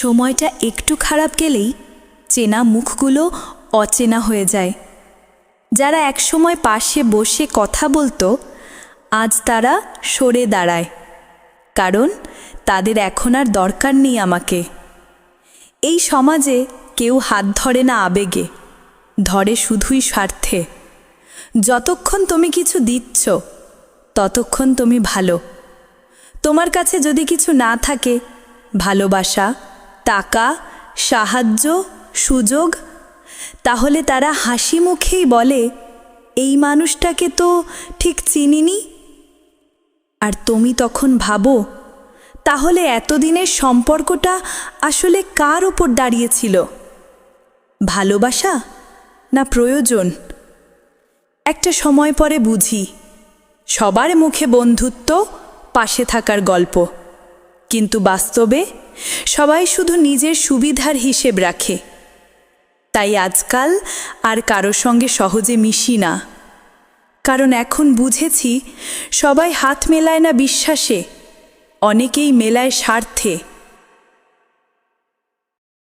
সময়টা একটু খারাপ গেলেই চেনা মুখগুলো অচেনা হয়ে যায়। যারা একসময় পাশে বসে কথা বলতো, আজ তারা সরে দাঁড়ায়। কারণ তাদের এখন আর দরকার নেই আমাকে। এই সমাজে কেউ হাত ধরে না আবেগে, ধরে শুধুই স্বার্থে। যতক্ষণ তুমি কিছু দিচ্ছ, ততক্ষণ তুমি ভালো। তোমার কাছে যদি কিছু না থাকে, ভালোবাসা টাকা, সাহায্য, সুযোগ, তাহলে তারা হাসি মুখেই বলে, এই মানুষটাকে তো ঠিক চিনিনি? আর তুমি তখন ভাবো, তাহলে এতদিনের সম্পর্কটা আসলে কার ওপর দাঁড়িয়েছিল? ভালোবাসা না প্রয়োজন? একটা সময় পরে বুঝি, সবার মুখে বন্ধুত্ব, পাশে থাকার গল্প। কিন্তু বাস্তবে সবাই শুধু নিজের সুবিধার হিসেব রাখে। তাই আজকাল আর কারোর সঙ্গে সহজে মিশি না। কারণ এখন বুঝেছি, সবাই হাত মেলায় না বিশ্বাসে, অনেকেই মেলায় স্বার্থে।